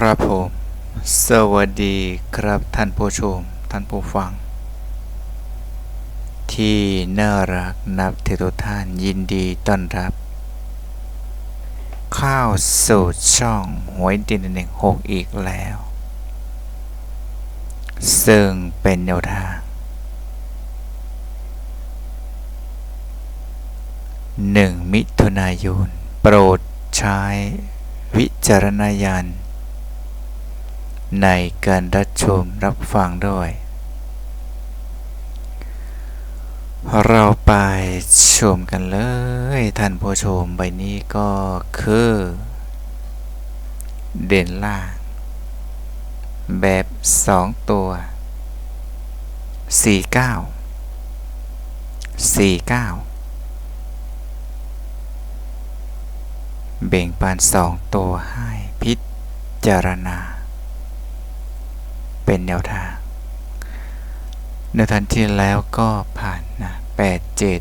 ครับผม สวัสดีครับท่านผู้ชม ท่านผู้ฟัง ที่น่ารักนับถือทุกท่านยินดีต้อนรับ เข้าสู่ช่องหวยดินหนึ่งหกอีกแล้ว ซึ่งเป็นแนวทางหนึ่งมิถุนายน โปรดใช้วิจารณญาณ ในการรับชมรับฟังด้วย เราไปชมกันเลย ท่านผู้ชมใบนี้ก็คือ เด่นล่าง แบบ 2 ตัว 49 49 เบ่งปานสองตัวให้พิจารณา เป็นแนวทางในทันที่แล้วก็ผ่านนะแปดเจ็ด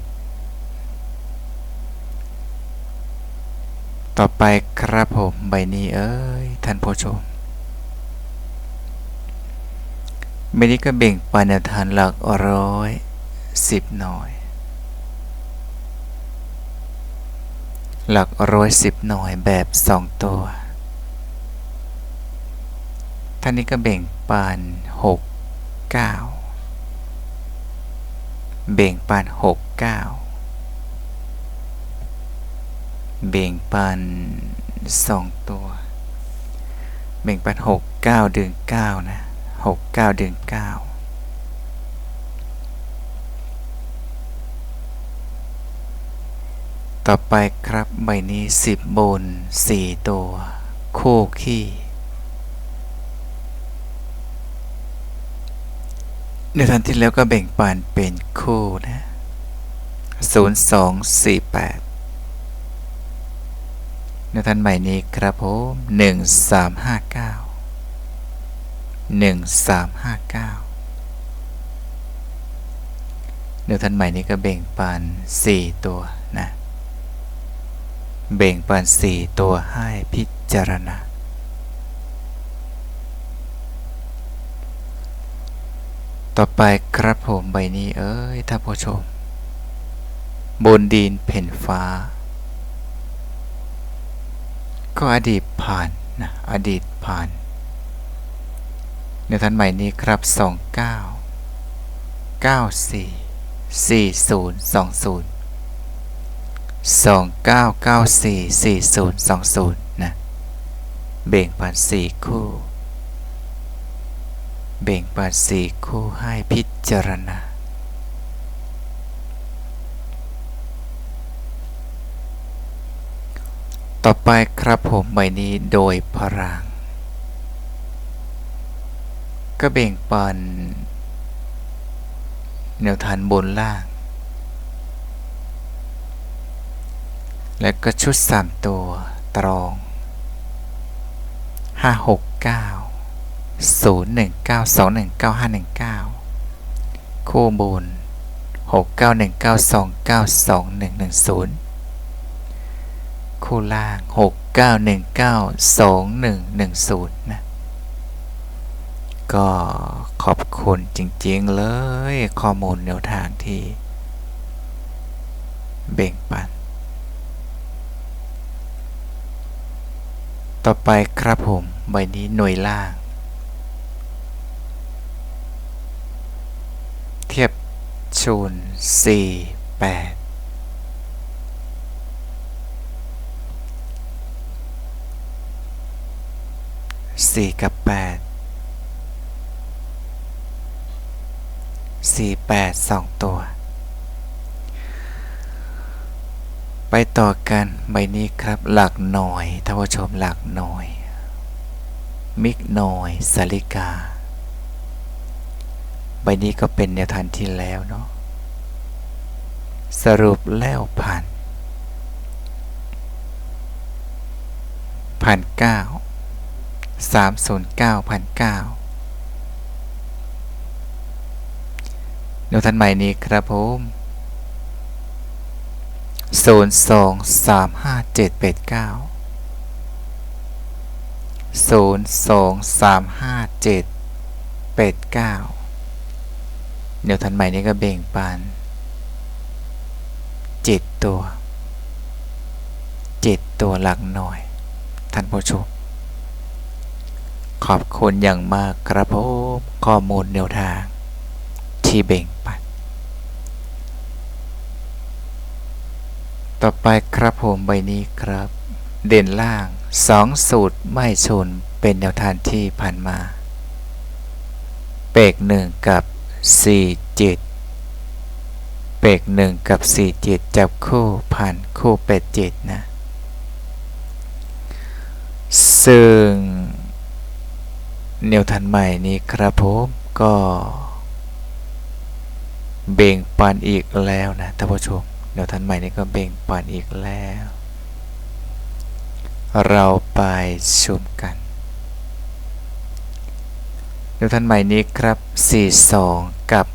ต่อไปครับผมใบนี้เอ้ยท่านผู้ชมใบนี้ก็เบ่งปานแนวทางหลักร้อยสิบหน่อยหลักร้อยสิบหน่วยแบบสองตัว ท่านนี้ก็เบ่งปานหกเก้าเบ่งปานหกเก้าเบ่งปานสองตัว เบ่งปานหกเก้าดึงเก้านะหกเก้าดึงเก้าต่อไปครับใบนี้สิบบนสี่ตัว คู่ขี้ ในทันที่แล้วก็แบ่งปันเป็นคู่นะศูนย์สองสี่แปดในทันใหม่นี้ครับผมหนึ่งสามห้าเก้าหนึ่งสามห้าเก้าในทันใหม่นี้ก็แบ่งปันสี่ตัวนะเบ่งปันสี่ตัวให้พิจารณา ต่อไปครับผมใบนี้เอ้ยท่านผู้ชม บนดินเพ่นฟ้า ก็อดีตผ่านนะอดีตผ่าน ในทันใหม่นี้ครับ 29 94 40 20 29944020 นะ เบ่งปันสี่คู่ เบ่งปันสี่คู่ให้พิจารณา ต่อไปครับผมใบนี้โดยพลังก็เบ่งปันแนวทานบนล่าง และก็ชุด3ตัวตรอง 5 6 9 0 1 9 2 1 9 5 1 9คู่บูน6 9 1 9 2 9 2 1 1 0 คู่ล่าง 691921110 นะ ก็ขอบคุณจริงๆเลย ข้อมูลแนวทางที่เบ่งปัน ต่อไปครับผม ใบนี้หน่วยล่าง เทียบ ชูน4 8 4กับ8 4 8 2ตัว ไปต่อกันใบนี้ครับหลักหน่อยท่านผู้ชมหลักหน่อย มิกหน่อยสาลิกา ใบนี้ก็เป็นแนวทางที่แล้วเนาะสรุปแล้วผ่าน ผ่านเก้าสามศูนย์เก้าพันเก้าแนวทางใหม่นี้ครับผมศูนย์สองสามห้าเจ็ดแปดเก้าศูนย์สองสามห้าเจ็ดแปดเก้า เดี๋ยวทันใหม่นี้ก็เบ่งปาน เจ็ดตัว เจ็ดตัวหลักหน่อย ท่านผู้ชม ขอบคุณอย่างมากครับผมข้อมูลแนวทาง ที่เบ่งปัน ต่อไปครับผมใบนี้ครับ เด่นล่างสองสูตรไม่ชนเป็นแนวทางที่ผ่านมา เปกหนึ่งกับ สี่เจ็ดเปกหนึ่งกับสี่เจ็ดจับคู่ผ่านคู่เป็ดเจ็ดนะ ซึ่งแนวทางใหม่นี้ครับผมก็เบ่งปันอีกแล้วนะท่านผู้ชมแนวทางใหม่นี้ก็เบ่งปันอีกแล้ว เราไปชมกัน แนวทางใหม่นี้ครับ 42 กับ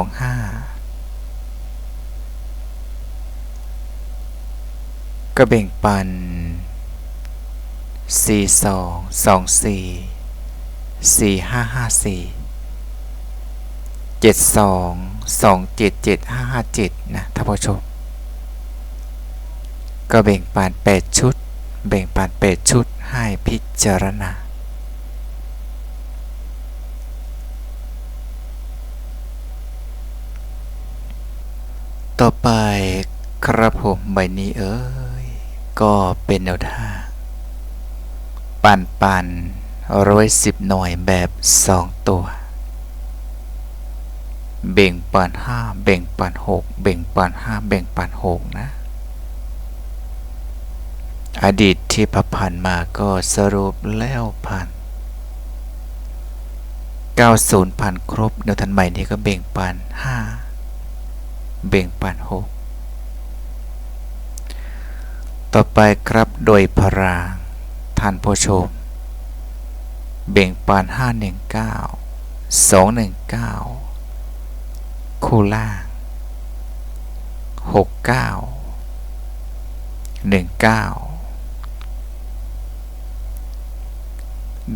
25 ก็เบ่งปัน 42 24 4554 72 27 7557นะท่านผู้ชม ก็แบ่งปัน8 ชุด แบ่งปัน8 ชุดให้พิจารณา ต่อไปครับผมใบนี้เอ้ย ก็เป็นแนวทาปันปันร้อยสิบหน่วยแบบ2ตัว เบ่งปันห้าเบ่งปันหกเบ่งปันห้าเบ่งปันหกนะ อดีตที่ผ่านมาก็สรุปแล้วผ่าน90ผ่านครบแนวทันใหม่นี้ก็เบ่งปัน5 เบ่งปัน6ต่อไปครับโดยพรางท่านผู้ชม เบ่งปัน519 219คู่ล่าง69 19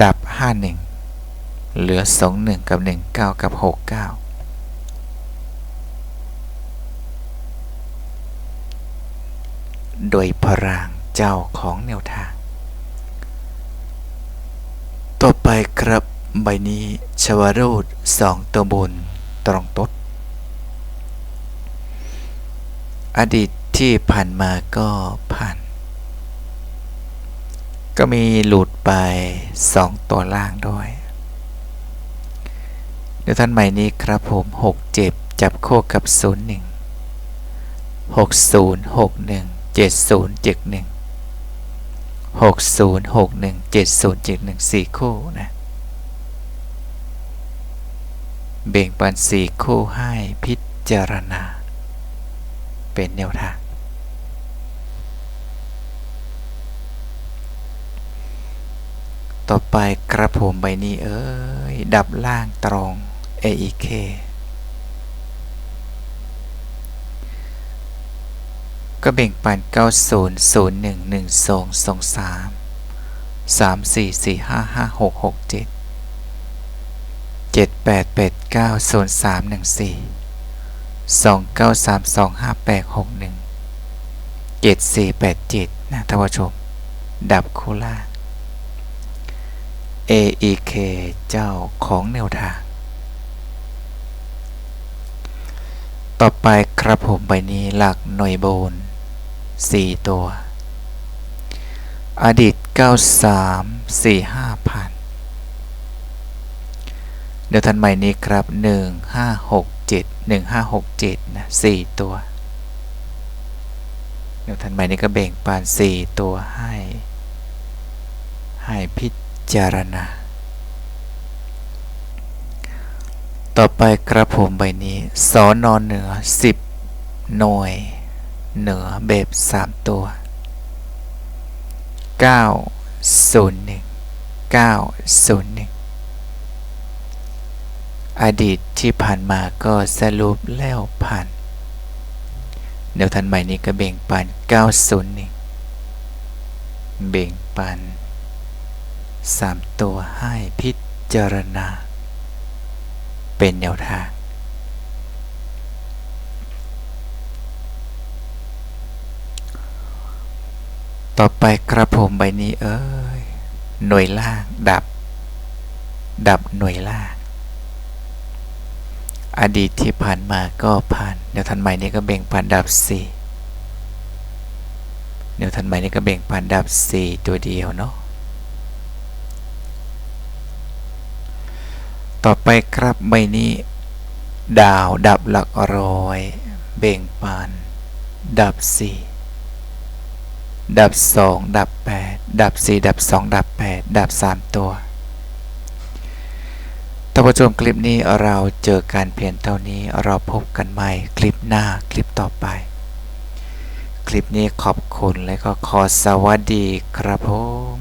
ดับ51เหลือ21กับ19กับ69 โดยพรางเจ้าของแนวทาง ต่อไปครับใบนี้ชวารูดสองตัวบนตรงตดอดีตที่ผ่านมาก็ผ่าน ก็มีหลุดไปสองตัวล่างด้วยเดี๋ยวท่านใหม่นี้ครับผม6เจ็บจับโคกับ0 1 60 61 70 71 60 7071 6061 7071 4 คู่นะเบ่งปันสี่คู่ให้พิจารณา เป็นแนวทาง ต่อไปกระผมใบนี้เอ้ย ดับล่างตรง AEK ก็แบ่งปัน 90 01 12 23 34 45 56 67 78 89 03 14 29 32 58 61 74 87 นะท่านผู้ชม ดับคูล่า AEK เจ้าของแนวทาง ต่อไปครับผมใบนี้หลักหน่วยโบน 4ตัว อดีต 93 45พันเดี๋ยวทันใหม่นี้ครับ 1567 1567 นะ 4 ตัว เดี๋ยวทันใหม่นี้ก็แบ่งปาน 4 ตัวให้ ให้พิจารณา ต่อไปครับผมใบนี้สอนอนเหนือ 10 หน่วย เหนือแบบ3ตัว 901 901 อดีตที่ผ่านมาก็สรุปแล้วผ่านเดี๋ยวทันใหม่นี้ก็เบ่งปัน 901 เบ่งปันสามตัวให้พิจารณา เป็นแนวทาง ต่อไปกระผมใบนี้เอ้ย หน่วยล่าง ดับ ดับหน่วยล่าง อดีตที่ผ่านมาก็ผ่านแนวทันใหม่นี้ก็เบ่งปันดับสี่แนวทันใหม่นี้ก็เบ่งปันดับสี่ตัวเดียวเนาะ ต่อไปครับใบนี้ ดาวดับหลักร้อย เบ่งปันดับสี่ ดับสองดับแปดดับสี่ดับสองดับแปดดับสามตัวท่านผู้ชมคลิปนี้เราเจอการเพียนเท่านี้เราพบกันใหม่คลิปหน้าคลิปต่อไป คลิปนี้ขอบคุณและก็ขอสวัสดีครับผม